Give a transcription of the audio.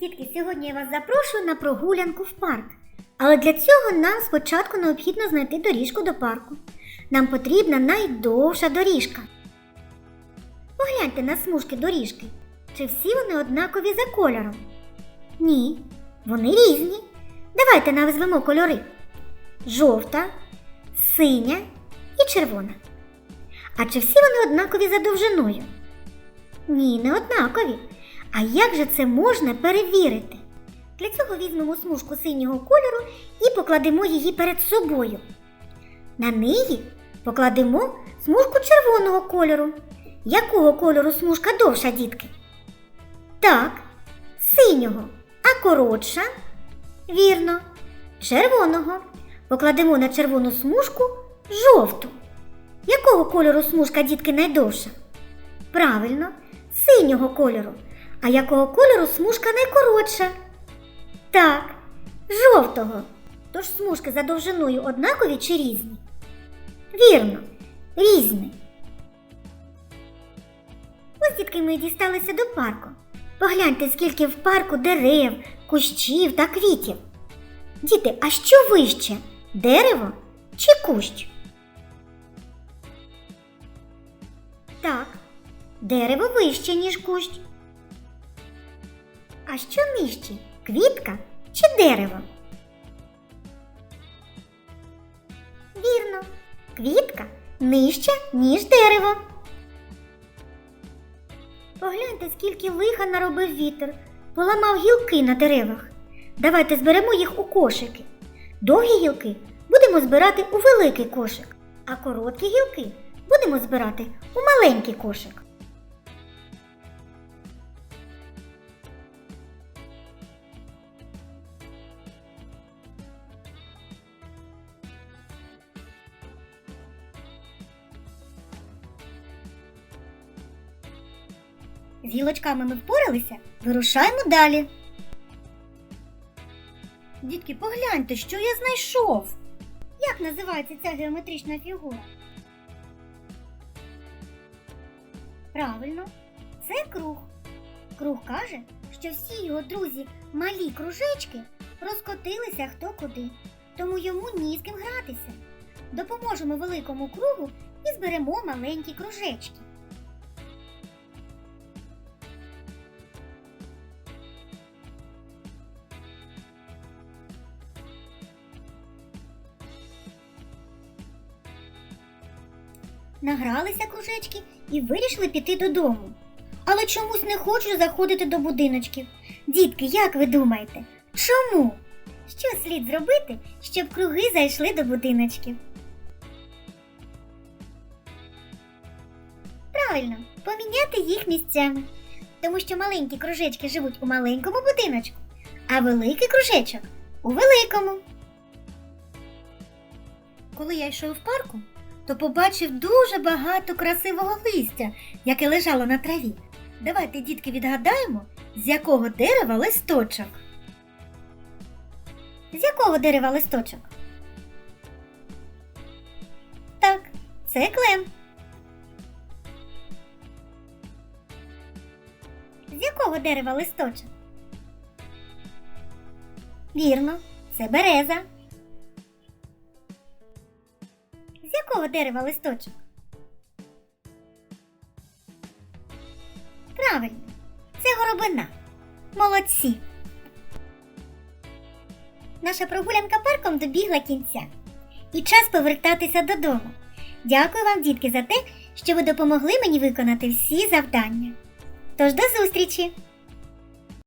Дітки, сьогодні я вас запрошую на прогулянку в парк. Але для цього нам спочатку необхідно знайти доріжку до парку. Нам потрібна найдовша доріжка. Погляньте на смужки доріжки. Чи всі вони однакові за кольором? Ні, вони різні. Давайте назвемо кольори: жовта, синя і червона. А чи всі вони однакові за довжиною? Ні, не однакові. А як же це можна перевірити? Для цього візьмемо смужку синього кольору і покладемо її перед собою. На неї покладемо смужку червоного кольору. Якого кольору смужка довша, дітки? Так, синього, а коротша? Вірно, червоного. Покладемо на червону смужку жовту. Якого кольору смужка, дітки, найдовша? Правильно, синього кольору. А якого кольору смужка найкоротша? Так, жовтого. Тож смужки за довжиною однакові чи різні? Вірно, різні. Ось дітки ми дісталися до парку. Погляньте, скільки в парку дерев, кущів та квітів. Діти, а що вище? Дерево чи кущ? Так, дерево вище, ніж кущ. А що нижче? Квітка чи дерево? Вірно, квітка нижча, ніж дерево. Погляньте, скільки лиха наробив вітер, поламав гілки на деревах. Давайте зберемо їх у кошики. Довгі гілки будемо збирати у великий кошик, а короткі гілки будемо збирати у маленький кошик. З гілочками ми впоралися, вирушаємо далі. Дітки, погляньте, що я знайшов. Як називається ця геометрична фігура? Правильно, це круг. Круг каже, що всі його друзі малі кружечки розкотилися хто куди, тому йому ні з ким гратися. Допоможемо великому кругу і зберемо маленькі кружечки. Награлися кружечки і вирішили піти додому. Але чомусь не хочуть заходити до будиночків. Дітки, як ви думаєте, чому? Що слід зробити, щоб круги зайшли до будиночків? Правильно, поміняти їх місцями. Тому що маленькі кружечки живуть у маленькому будиночку, а великий кружечок у великому. Коли я йшов в парку, то побачив дуже багато красивого листя, яке лежало на траві. Давайте, дітки, відгадаємо, з якого дерева листочок. З якого дерева листочок? Так, це клен. З якого дерева листочок? Вірно, це береза. З якого дерева листочок? Правильно, це горобина. Молодці. Наша прогулянка парком добігла кінця. І час повертатися додому. Дякую вам, дітки, за те, що ви допомогли мені виконати всі завдання. Тож до зустрічі!